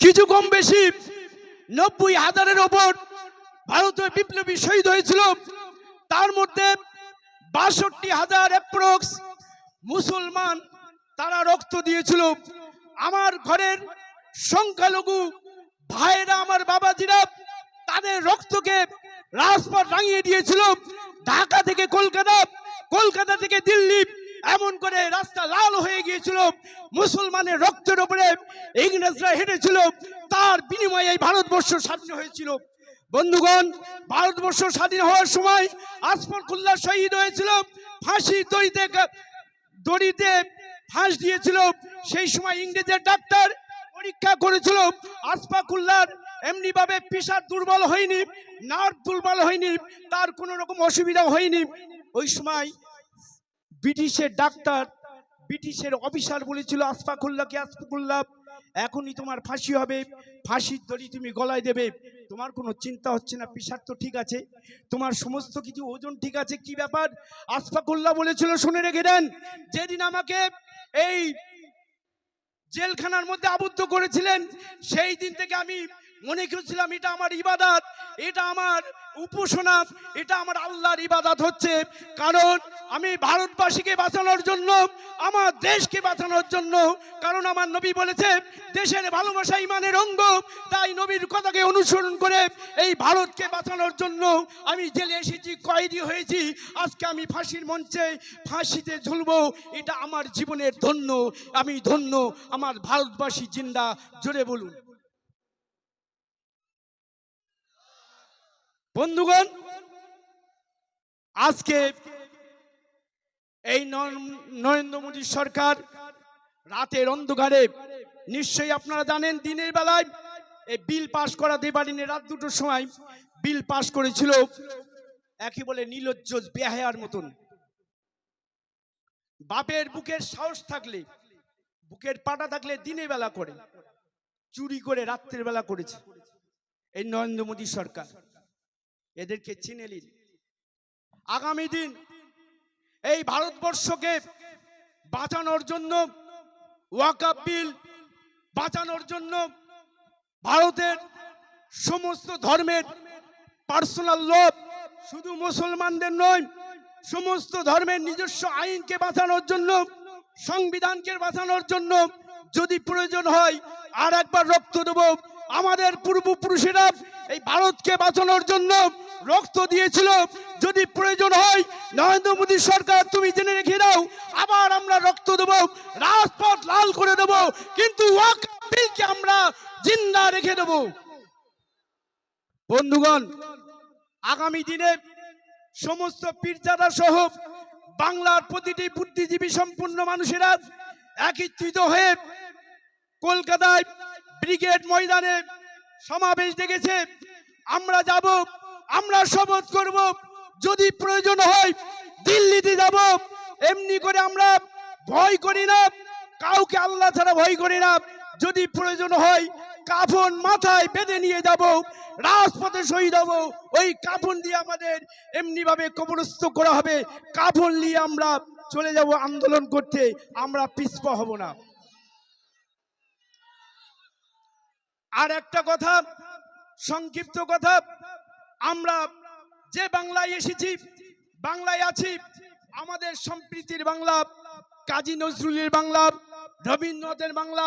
কিছু কম বেশি নব্বই হাজারের ওপর ভারতীয় বিপ্লবী শহীদ হয়েছিল। তার মধ্যে বাষট্টি হাজার অ্যাপ্রক্স মুসলমান তারা রক্ত দিয়েছিল। আমার ঘরের সংখ্যালঘু ভাইয়েরা, আমার বাবাজিরা তাদের রক্তকে রাজপথ রাঙিয়ে দিয়েছিল। ঢাকা থেকে কলকাতা কলকাতা থেকে দিল্লি। এমন করে রাস্তা লাল হয়ে গিয়েছিল, মুসলমানের রক্তের উপরে ইংরেজরা হেঁটেছিল, তার বিনিময়ে এই ভারতবর্ষ স্বাধীন হয়েছিল। বন্ধুগণ, ভারতবর্ষ স্বাধীন হওয়ার সময় আসফাকুল্লাহ শহীদ হয়েছিল, ফাঁসি দড়িতে দড়িতে ফাঁস দিয়েছিল। সেই সময় ইংরেজের ডাক্তার পরীক্ষা করেছিল আসফাকুল্লার এমনি ভাবে পিসার দুর্বল হয়নি নার্ভ দুর্বল হয়নি, তার কোনো রকম অসুবিধা হয়নি। ওই সময় ব্রিটিশের ডাক্তার, ব্রিটিশের অফিসার বলেছিল আসফাকুল্লাহকে আসফাকুল্লাহ, এখনই তোমার ফাঁসি হবে, ফাঁসির দড়ি তুমি গলায় দেবে। তোমার কোনো চিন্তা হচ্ছে না পিসার তো ঠিক আছে, তোমার সমস্ত কিছু, ওজন ঠিক আছে, কি ব্যাপার? আসফাকুল্লাহ বলেছিল, শুনে রেখে দেন, যেদিন আমাকে এই জেলখানার মধ্যে আবদ্ধ করেছিলেন, সেই দিন থেকে আমি মনে করছিলাম, এটা আমার ইবাদাত, এটা আমার উপাসনা, এটা আমার আল্লাহর ইবাদাত হচ্ছে। কারণ আমি ভারতবাসীকে বাঁচানোর জন্য, আমার দেশকে বাঁচানোর জন্য, কারণ আমার নবী বলেছে, দেশের ভালোবাসা ইমানের অঙ্গ। তাই নবীর কথাকে অনুসরণ করে এই ভারতকে বাঁচানোর জন্য আমি জেলে এসেছি, কয়েদি হয়েছি। আজকে আমি ফাঁসির মঞ্চে ফাঁসিতে ঝুলব, এটা আমার জীবনের ধন্য, আমি ধন্য, আমার ভারতবাসী জিন্দা, জোরে বলুন। বন্ধুগণ, আজকে এই নর- নরেন্দ্র মোদী সরকার রাতের অন্ধকারে, নিশ্চয়ই আপনারা জানেন দিনের বেলায় এই বিল পাশ করা দেবারিনে রাত দুটোর সময় বিল পাশ করেছিল একই বলে নীলজ্জ বেহায়ার মতন। বাপের বুকের সাহস থাকলে, বুকের পাটা থাকলে দিনের বেলা করে, চুরি করে রাত্রের বেলা করেছে এই নরেন্দ্র মোদী সরকার। এদেরকে চিনে নিন। আগামী দিন এই ভারতবর্ষকে বাঁচানোর জন্য ওয়াকাপ বিল বাঁচানোর জন্য ভারতের সমস্ত ধর্মের পার্সোনাল লোভ শুধু মুসলমানদের নয়, সমস্ত ধর্মের নিজস্ব আইনকে বাঁচানোর জন্য, সংবিধানকে বাঁচানোর জন্য যদি প্রয়োজন হয়, আর একবার রক্ত দেব। আমাদের পূর্বপুরুষেরা এই ভারতকে বাঁচানোর জন্য রক্ত দিয়েছিল। যদি প্রয়োজন হয়, নরেন্দ্র মোদী সরকার, তুমি জেনে রেখে দাও, আবার আমরা রক্ত দেব, রাজপথ লাল করে দেব, কিন্তু আমরা জিন্দা রেখে দেব। বন্ধুগণ, আগামী দিনে সমস্ত পীরজাদা সহ বাংলার প্রতিটি বুদ্ধিজীবী সম্পূর্ণ মানুষেরা একত্রিত হয়ে কলকাতায় ব্রিগেড ময়দানে সমাবেশ ডেকেছে। আমরা যাব আমরা শপথ করব, যদি প্রয়োজন হয় দিল্লিতে যাব। এমনি করে আমরা ভয় করি না, কাউকে আল্লাহ ছাড়া ভয় করি না। যদি প্রয়োজন হয় কাফন মাথায় বেঁধে নিয়ে যাব, রাজপথে শহীদ হব। ওই কাফন দিয়ে আমাদের এমনি ভাবে কবরস্থ করা হবে। কাফন নিয়ে আমরা চলে যাব আন্দোলন করতে। আমরা পিছপা হব না। আর একটা কথা, সংক্ষিপ্ত কথা আমরা যে বাংলায় এসেছি, বাংলায় আছি, আমাদের সম্প্রীতির বাংলা, কাজী নজরুলের বাংলা, রবীন্দ্রনাথের বাংলা,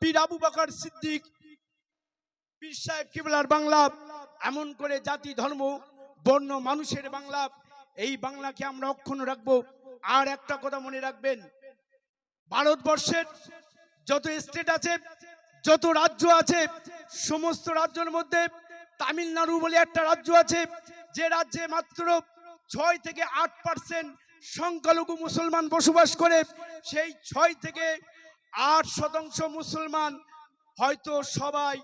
পীর আবু বকর সিদ্দিক, পীর সাহেব কিবলার বাংলা, এমন করে জাতি, ধর্ম, বর্ণ, মানুষের বাংলা, এই বাংলাকে আমরা অক্ষুণ্ণ রাখব। আর একটা কথা মনে রাখবেন, ভারতবর্ষের যত স্টেট আছে, যত রাজ্য আছে, সমস্ত রাজ্যের মধ্যে তামিলনাড়ু বলে একটা রাজ্য আছে, যে রাজ্যে মাত্র ছয় থেকে আট পার্সেন্ট সংখ্যালঘু মুসলমান বসবাস করে। সেই ছয় থেকে আট শতাংশ মুসলমান হয়তো সবাই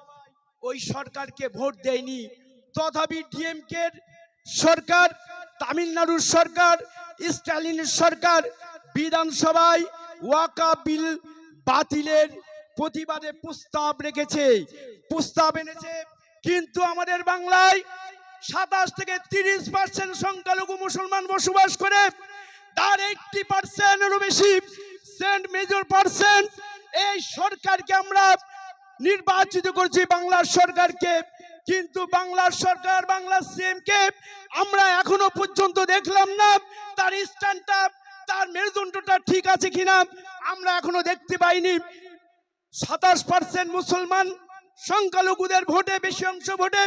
ওই সরকারকে ভোট দেয়নি। তথাপি ডিএমকের সরকার, তামিলনাড়ুর সরকার, স্টালিনের সরকার বিধানসভায় ওয়াকা বিল বাতিলের প্রতিবাদে প্রস্তাব রেখেছে। প্রস্তাব এনেছে কিন্তু আমাদের বাংলায় সাতাশ থেকে তিরিশ পার্সেন্ট সংখ্যালঘু মুসলমান বসবাস করে, তার এইটটি পার্সেন্টেরও বেশি সেন্ট মেজর পার্সেন্ট এই সরকারকে আমরা নির্বাচিত করছি বাংলার সরকারকে। কিন্তু বাংলার সরকার বাংলার সিএমকে আমরা এখনও পর্যন্ত দেখলাম না, তার স্ট্যান্ডটা, তার মেরুদণ্ডটা ঠিক আছে কিনা, আমরা এখনও দেখতে পাইনি। সাতাশ পার্সেন্ট মুসলমান সংখ্যালঘুদের ভোটে, বেশি অংশ ভোটে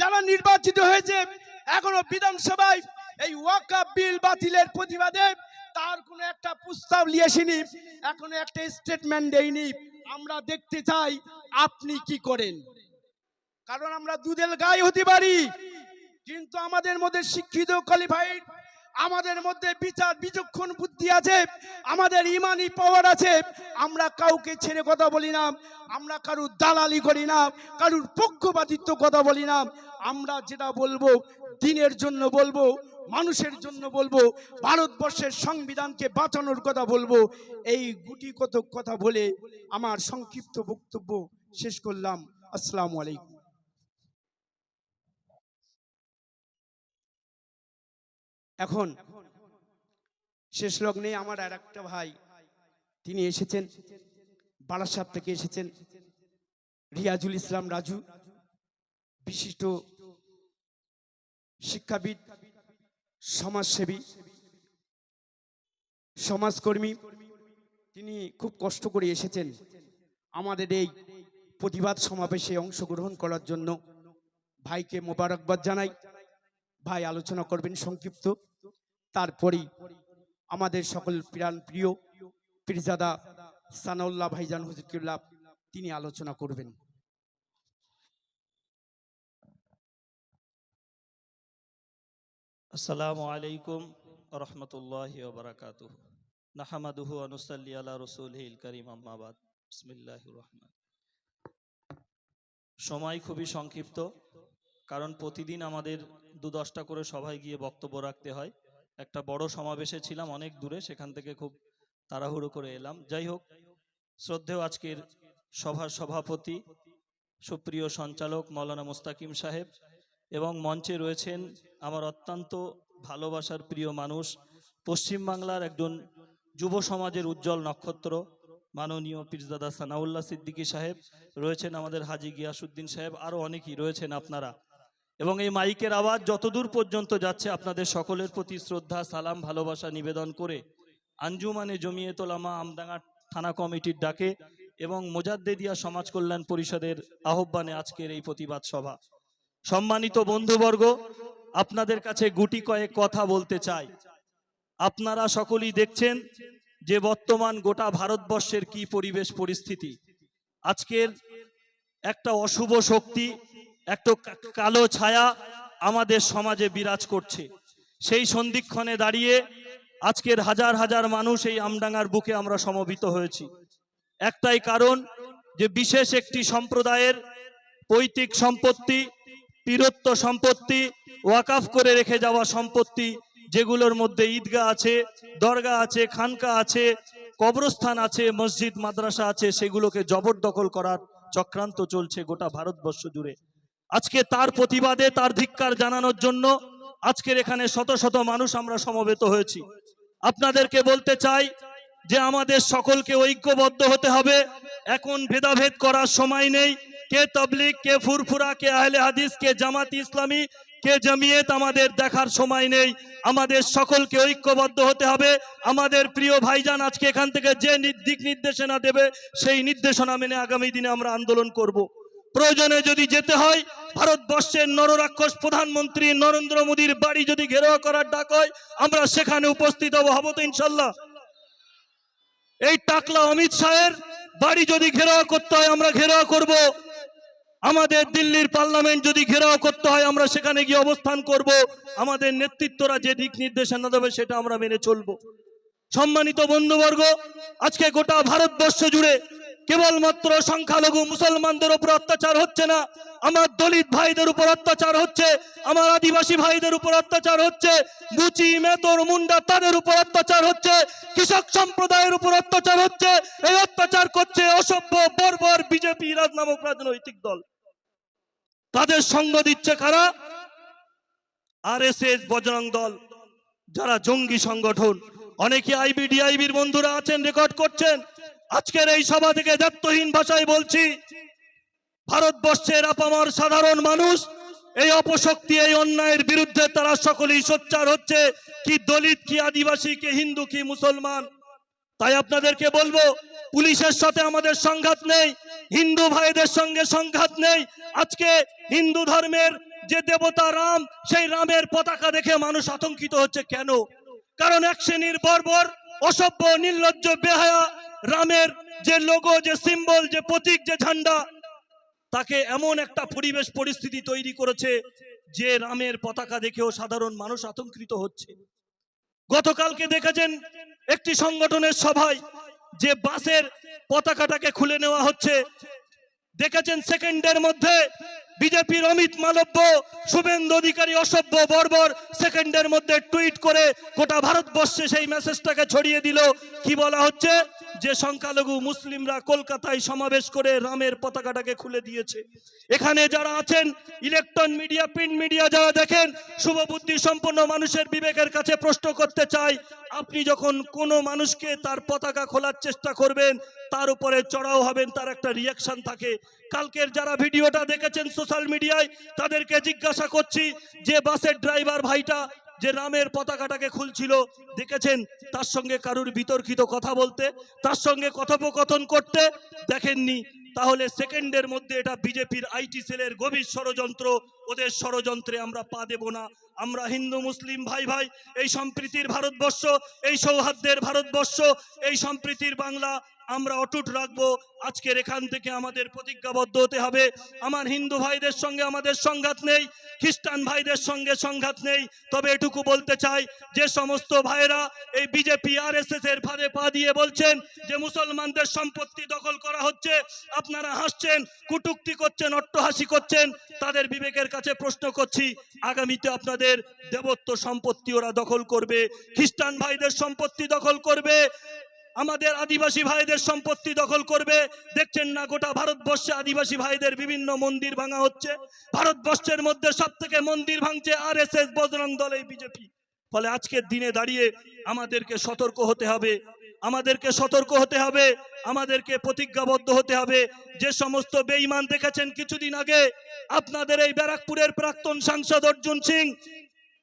যারা নির্বাচিত হয়েছে, এখনও বিধানসভায় এই ওয়াকাব বিল বাতিলের প্রতিবাদে তার কোনো একটা প্রস্তাব নিয়ে আসেনি, এখনও একটা স্টেটমেন্ট দেয়নি। আমরা দেখতে চাই আপনি কি করেন। কারণ আমরা দুধের গায়ে হতে পারি, কিন্তু আমাদের মধ্যে শিক্ষিত কোয়ালিফাইড আমাদের মধ্যে বিচার, বিচক্ষণ বুদ্ধি আছে, আমাদের ইমানি পাওয়ার আছে। আমরা কাউকে ছেড়ে কথা বলি না, আমরা কারুর দালালি করি না, কারুর পক্ষপাতিত্ব কথা বলি না। আমরা যেটা বলব, দিনের জন্য বলব, মানুষের জন্য বলব, ভারতবর্ষের সংবিধানকে বাঁচানোর কথা বলব, এই গুটি কত কথা বলে আমার সংক্ষিপ্ত বক্তব্য শেষ করলাম। আসসালামু আলাইকুম। এখন শেষ লগ্নে আমার আর একটা ভাই, তিনি এসেছেন, বারাসাত থেকে এসেছেন, রিয়াজুল ইসলাম রাজু, বিশিষ্ট শিক্ষাবিদ, সমাজসেবী, সমাজকর্মী, তিনি খুব কষ্ট করে এসেছেন আমাদের এই প্রতিবাদ সমাবেশে অংশগ্রহণ করার জন্য। ভাইকে মোবারকবাদ জানাই। ভাই আলোচনা করবেন সংক্ষিপ্ত। তারপরেই আমাদের সকল প্রাণ প্রিয় পীরজাদা সানাউল্লাহ ভাইজান হুজুরকিল্লাহ তিনি আলোচনা করবেন। আসসালামু আলাইকুম রহমতুল্লাহ বারাকাত নাহামাদুহু আনুসাল্লি আলা রসুলহিল করিম আম্মাবাদ বিসমিল্লাহ রহমান সময় খুবই সংক্ষিপ্ত। কারণ প্রতিদিন আমাদের দু দশটা করে সভায় গিয়ে বক্তব্য রাখতে হয়। একটা বড় সমাবেশে ছিলাম অনেক দূরে, সেখান থেকে খুব তাড়াহুড়ো করে এলাম। যাই হোক, শ্রদ্ধেয় আজকের সভার সভাপতি, সুপ্রিয় সঞ্চালক মৌলানা মুস্তাকিম সাহেব এবং মঞ্চে রয়েছেন আমার অত্যন্ত ভালোবাসার প্রিয় মানুষ, পশ্চিমবাংলার একজন যুব সমাজের উজ্জ্বল নক্ষত্র, মাননীয় পীরজাদা সানাউল্লাহ সিদ্দিকী সাহেব, রয়েছেন আমাদের হাজি গিয়াসুদ্দিন সাহেব আরও অনেকেই রয়েছেন আপনারা। এবং এই মাইকের আওয়াজ যতদূর পর্যন্ত যাচ্ছে, আপনাদের সকলের প্রতি শ্রদ্ধা, সালাম, ভালোবাসা নিবেদন করে আঞ্জুমানে জমিয়ে তোলামা আমডাঙ্গা থানা কমিটির ডাকে এবং মোজাদ্দেদিয়া সমাজ কল্যাণ পরিষদের আহ্বানে আজকের এই প্রতিবাদ সভা। সম্মানিত বন্ধুবর্গ, আপনাদের কাছে গুটি কয়েক কথা বলতে চাই। আপনারা সকলেই দেখছেন যে বর্তমান গোটা ভারতবর্ষের কি পরিবেশ পরিস্থিতি। আজকের একটা অশুভ শক্তি একটা কালো ছায়া আমাদের সমাজে বিরাজ করছে। সেই সন্ধিক্ষণে দাঁড়িয়ে আজকের হাজার হাজার মানুষ এই আমডাঙ্গার বুকে আমরা সমবেত হয়েছি। একটাই কারণ যে বিশেষ একটি সম্প্রদায়ের পৈতৃক সম্পত্তি, পীরত্ব সম্পত্তি, ওয়াকাফ করে রেখে যাওয়া সম্পত্তি, যেগুলোর মধ্যে ঈদগাহ আছে দরগা আছে, খানকা আছে, কবরস্থান আছে, মসজিদ, মাদ্রাসা আছে, সেগুলোকে জবরদখল করার চক্রান্ত চলছে গোটা ভারতবর্ষ জুড়ে। আজকে তার প্রতিবাদে, তার ধিক্কার জানানোর জন্য আজকের এখানে শত শত মানুষ আমরা সমবেত হয়েছি। আপনাদেরকে বলতে চাই যে আমাদের সকলকে ঐক্যবদ্ধ হতে হবে। এখন ভেদাভেদ করার সময় নেই। কে তবলিগ, কে ফুরফুরা, কে আহলে হাদিস, কে জামাত ইসলামী, কে জমিয়ত, আমাদের দেখার সময় নেই। আমাদের সকলকে ঐক্যবদ্ধ হতে হবে। আমাদের প্রিয় ভাইজান আজকে এখান থেকে যে দিক নির্দেশনা দেবে, সেই নির্দেশনা মেনে আগামী দিনে আমরা আন্দোলন করব। প্রয়োজনে যদি যেতে হয়, ভারতবর্ষের নররাক্ষস প্রধানমন্ত্রী নরেন্দ্র মোদীর বাড়ি যদি ঘেরাও করার ডাক হয়, আমরা সেখানে উপস্থিত হব। হব তো ইনশাল্লাহ। এই টাকলা অমিত শাহের বাড়ি যদি ঘেরাও করতে হয়, আমরা ঘেরাও করব। আমাদের দিল্লির পার্লামেন্ট যদি ঘেরাও করতে হয়, আমরা সেখানে গিয়ে অবস্থান করব। আমাদের নেতৃত্বরা যে দিক নির্দেশনা দেবে, সেটা আমরা মেনে চলবো। সম্মানিত বন্ধুবর্গ, আজকে গোটা ভারতবর্ষ জুড়ে কেবলমাত্র সংখ্যালঘু মুসলমানদের উপর অত্যাচার হচ্ছে না, আমার দলিত ভাইদের উপর অত্যাচার হচ্ছে, আমার আদিবাসী ভাইদের উপর অত্যাচার হচ্ছে, মুচি মেতর মুন্ডা তাদের উপর অত্যাচার হচ্ছে, কৃষক সম্প্রদায়ের উপর অত্যাচার হচ্ছে, এই অত্যাচার করছে অসভ্য, বর্বর বিজেপি রাজ নামক রাজনৈতিক দল। তাদের সঙ্গ দিচ্ছে কারা? আর এস এস বজরং দল, যারা জঙ্গি সংগঠন। অনেকে আইবিডিআইবির বন্ধুরা আছেন, রেকর্ড করছেন। আজকের এই সভা থেকে দায়িত্বহীন ভাষায় বলছি, ভারতবর্ষের আপামার সাধারণ মানুষ, এই অপশক্তি, এই অন্যায়ের বিরুদ্ধে তারা সকলেই সোচ্চার হচ্ছে, কি দলিত, কি আদিবাসী, কি হিন্দু, কি মুসলমান। তাই আপনাদেরকে বলব, পুলিশের সাথে আমাদের সংঘাত নেই, হিন্দু ভাইদের সঙ্গে সংঘাত নেই। আজকে হিন্দু ধর্মের যে দেবতা রাম, সেই রামের পতাকা দেখে মানুষ আতঙ্কিত হচ্ছে কেন? কারণ এক শ্রেণির বর্বর, অসভ্য, নির্লজ্জ, বেহায়া রামের যে লোগো যে সিম্বল যে প্রতীক, যে ঝান্ডা, তাকে এমন একটা পরিবেশ, পরিস্থিতি তৈরি করেছে যে রামের পতাকা দেখেও সাধারণ মানুষ আতঙ্কিত হচ্ছে। গতকালকে দেখেছেন একটি সংগঠনের সভায় যে বাসের পতাকাটাকে খুলে নেওয়া হচ্ছে। দেখেছেন সেকেন্ডের মধ্যে বিজেপির অমিত মালব্য, শুভেন্দু অধিকারী অসভ্য বর্বর সেকেন্ডের মধ্যে টুইট করে গোটা ভারতবর্ষে সেই মেসেজটাকে ছড়িয়ে দিল। কি বলা হচ্ছে? যে সংখ্যালঘু মুসলিমরা কলকাতায় সমাবেশ করে রামের পতাকাটাকে খুলে দিয়েছে। এখানে যারা আছেন, ইলেকট্রন মিডিয়া, প্রিন্ট মিডিয়া যারা দেখেন শুভবুদ্ধি সম্পন্ন মানুষের বিবেকের কাছে প্রশ্ন করতে চাই, আপনি যখন কোনো মানুষকে তার পতাকা খোলার চেষ্টা করবেন, তার উপরে চড়াও হবেন, তার একটা রিয়াকশন থাকে। কালকের যারা ভিডিওটা দেখেছেন সোশ্যাল মিডিয়ায় তাদেরকে জিজ্ঞাসা করছি, যে বাসের ড্রাইভার ভাইটা যে রামের পতাকাটাকে খুলছিল, দেখেছেন? তার সঙ্গে কারুর বিতর্কিত কথা বলতে, তার সঙ্গে কথোপকথন করতে দেখেননি। তাহলে সেকেন্ডের মধ্যে এটা বিজেপির আইটি সেলের গভীর ষড়যন্ত্র, ওদের ষড়যন্ত্রে আমরা পা দেব না। আমরা হিন্দু, মুসলিম, ভাই ভাই, এই সম্প্রীতির ভারতবর্ষ, এই সৌহার্দ্যের ভারতবর্ষ, এই সম্প্রীতির বাংলা আমরা অটুট রাখব। আজকের এখান থেকে আমাদের প্রতিজ্ঞাবদ্ধ হতে হবে। আমার হিন্দু ভাইদের সঙ্গে আমাদের সংঘাত নেই, খ্রিস্টান ভাইদের সঙ্গে সংঘাত নেই। তবে এটুকু বলতে চাই, যে সমস্ত ভাইরা এই বিজেপি আর এস এস এর ফাঁদে পা দিয়ে বলছেন যে মুসলমানদের সম্পত্তি দখল করা হচ্ছে, আপনারা হাসছেন, কুটুক্তি করছেন, অট্টহাসি করছেন, তাদের বিবেকের কাছে প্রশ্ন করছি, আগামীতে আপনাদের দেবত্ব সম্পত্তি ওরা দখল করবে, খ্রিস্টান ভাইদের সম্পত্তি দখল করবে আমাদের আদিবাসী ভাইদের সম্পত্তি দখল করবে। দেখছেন না, গোটা ভারতবর্ষে আদিবাসী ভাইদের বিভিন্ন মন্দির ভাঙা হচ্ছে। ভারতবর্ষের মধ্যে সব থেকে মন্দির ভাঙছে আর এস এস বজরং দল, এই বিজেপি। ফলে আজকের দিনে দাঁড়িয়ে আমাদেরকে সতর্ক হতে হবে। আমাদেরকে সতর্ক হতে হবে। আমাদেরকে প্রতিজ্ঞাবদ্ধ হতে হবে। যে সমস্ত বেঈমান দেখেছেন কিছুদিন আগে, আপনাদের এই ব্যারাকপুরের প্রাক্তন সাংসদ অর্জুন সিং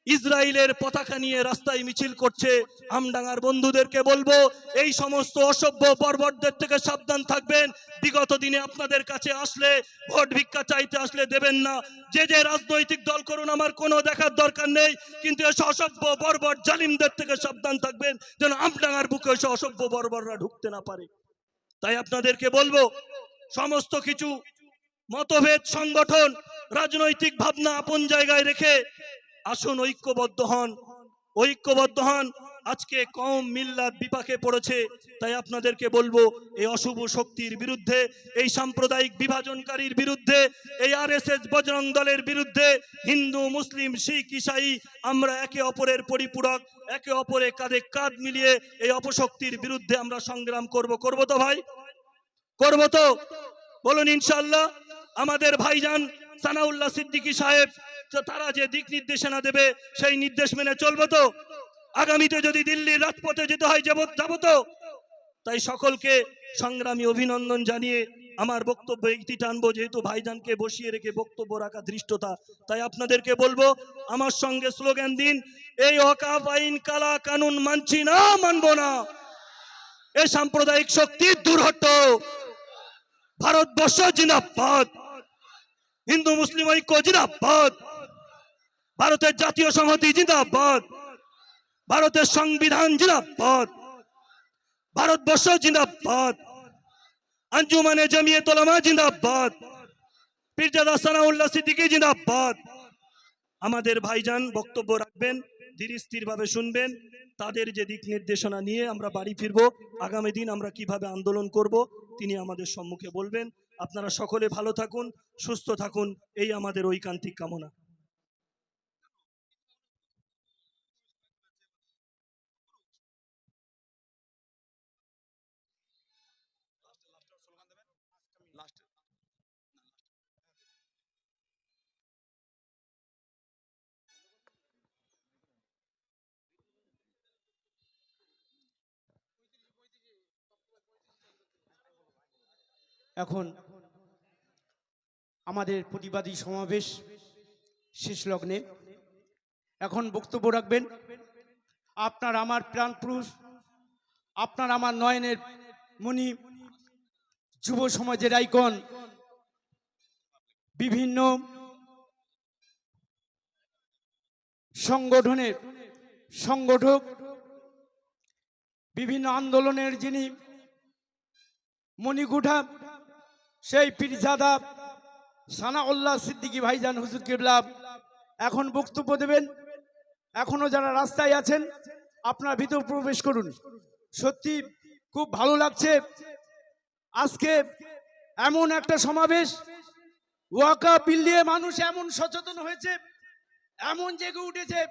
ইসরায়েলের পতাকা নিয়ে রাস্তায় মিছিল করছে। আমডাঙ্গার বন্ধুদেরকে বলব, এই সমস্ত অসভ্য বর্বরদের থেকে সাবধান থাকবেন। বিগত দিনে আপনাদের কাছে আসলে, ভোট ভিক্ষা চাইতে আসলে দেবেন না। যে যে রাজনৈতিক দল করুন, আমার কোনো দেখার দরকার নেই। কিন্তু এসব অসভ্য বর্বর জালিমদের থেকে সাবধান থাকবেন, যেন আমডাঙ্গার বুকে এসে অসভ্য বর্বররা ঢুকতে না পারে। তাই আপনাদেরকে বলব, সমস্ত কিছু মতভেদ সংগঠন, রাজনৈতিক ভাবনা আপন জায়গায় রেখে আসুন ঐক্যবদ্ধ হন। ঐক্যবদ্ধ হন। আজকে কম মিল্লাত বিপাকে পড়েছে। তাই আপনাদেরকে বলব, এই অশুভ শক্তির বিরুদ্ধে, এই সাম্প্রদায়িক বিভাজনকারীর বিরুদ্ধে, এই আর এস এস বজরং দলের বিরুদ্ধে, হিন্দু, মুসলিম, শিখ, ইসাই, আমরা একে অপরের পরিপূরক, একে অপরে কাঁধে কাঁধ মিলিয়ে এই অপশক্তির বিরুদ্ধে আমরা সংগ্রাম করব। করব তো ভাই? করব তো? বলুন ইনশাল্লাহ আমাদের ভাইজান সানাউল্লাহ সিদ্দিকী সাহেব তো তারা যে দিক নির্দেশনা দেবে, সেই নির্দেশ মেনে চলবো তো। আগামীতে যদি দিল্লির রাজপথে যেতে হয়, যাব তো। তাই সকলকে সংগ্রামী অভিনন্দন জানিয়ে আমার বক্তব্য একটি টানবো, যেহেতু ভাইজানকে বসিয়ে রেখে বক্তব্য রাখা ধৃষ্টতা। তাই আপনাদেরকে বলব, আমার সঙ্গে স্লোগান দিন, এই অকাপ আইন কালা কানুন মানছি না, মানবো না। এ সাম্প্রদায়িক শক্তি দূর হটো ভারতবর্ষ জিন্দাবাদ। হিন্দু, মুসলিম ঐক্য জিন্দাবাদ। ভারতের জাতীয় সংহতি জিন্দাবাদ। ভারতের সংবিধান জিন্দাবাদ। ভারতবর্ষ জিন্দাবাদ। আঞ্জুমানে জমিয়ে তোলামা জিন্দাবাদ। পীরজাদা সানাউল্লাহ সিদ্দিকী জিন্দাবাদ। আমাদের ভাইজান বক্তব্য রাখবেন, ধীর স্থির ভাবে শুনবেন। তাদের যে দিক নির্দেশনা নিয়ে আমরা বাড়ি ফিরব, আগামী দিন আমরা কীভাবে আন্দোলন করব, তিনি আমাদের সম্মুখে বলবেন। আপনারা সকলে ভালো থাকুন, সুস্থ থাকুন, এই আমাদের ঐকান্তিক কামনা। এখন আমাদের প্রতিবাদী সমাবেশ শেষ লগ্নে। এখন বক্তব্য রাখবেন, আপনার আমার প্রাণ পুরুষ, আপনার আমার নয়নের মুনি, যুব সমাজের আইকন, বিভিন্ন সংগঠনের সংগঠক, বিভিন্ন আন্দোলনের যিনি মণিকুঠা সেই পীরজাদা সানাউল্লাহ সিদ্দিকী ভাইজান হুজুর কেবলা, এখন বক্তব্য দেবেন। এখনও যারা রাস্তায় আছেন, আপনার ভিতর প্রবেশ করুন। সত্যি খুব ভালো লাগছে। আজকে এমন একটা সমাবেশ, ওয়াকা বিল দিয়ে মানুষ এমন সচেতন হয়েছে, এমন জেগে উঠেছে,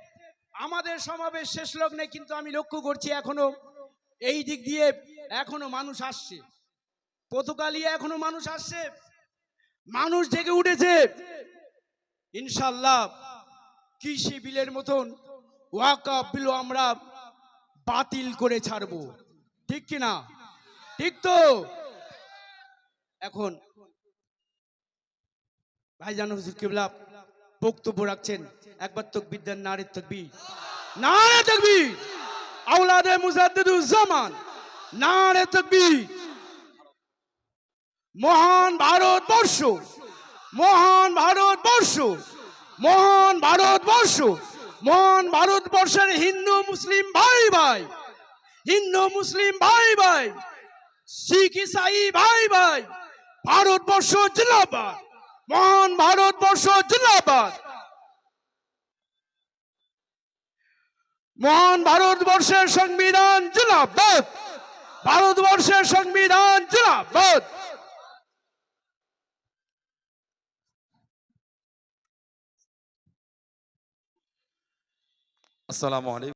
আমাদের সমাবেশ শেষ লগ্নে কিন্তু আমি লক্ষ্য করছি এখনও, এই দিক দিয়ে এখনও মানুষ আসছে। পতুকালিয়ে এখনও মানুষ আসছে। মানুষ জেগে উঠেছে। ইনশাল্লাহ কৃষি বিলের মতন ওয়াকা বিল আমরা বাতিল করে ছাড়বো। ঠিক কিনা? ঠিক তো? এখন ভাইজান হুজুর কিবলা বক্তব্য রাখছেন। একবার তকবির দেন, নারে তকবীর। নারে তকবীর! আওলাদে মুজাদ্দিদুজ্জামান! নারে তকবীর! মহান ভারতবর্ষ মহান ভারতবর্ষ মহান ভারতবর্ষ, মহান ভারতবর্ষের হিন্দু মুসলিম ভাই ভাই, হিন্দু মুসলিম ভাই ভাই, শিখ ইসাই ভাই ভাই, ভারতবর্ষ জিন্দাবাদ, মহান ভারতবর্ষ জিন্দাবাদ। মহান ভারতবর্ষের সংবিধান জিন্দাবাদ, ভারতবর্ষের সংবিধান জিন্দাবাদ। আসসালামু আলাইকুম।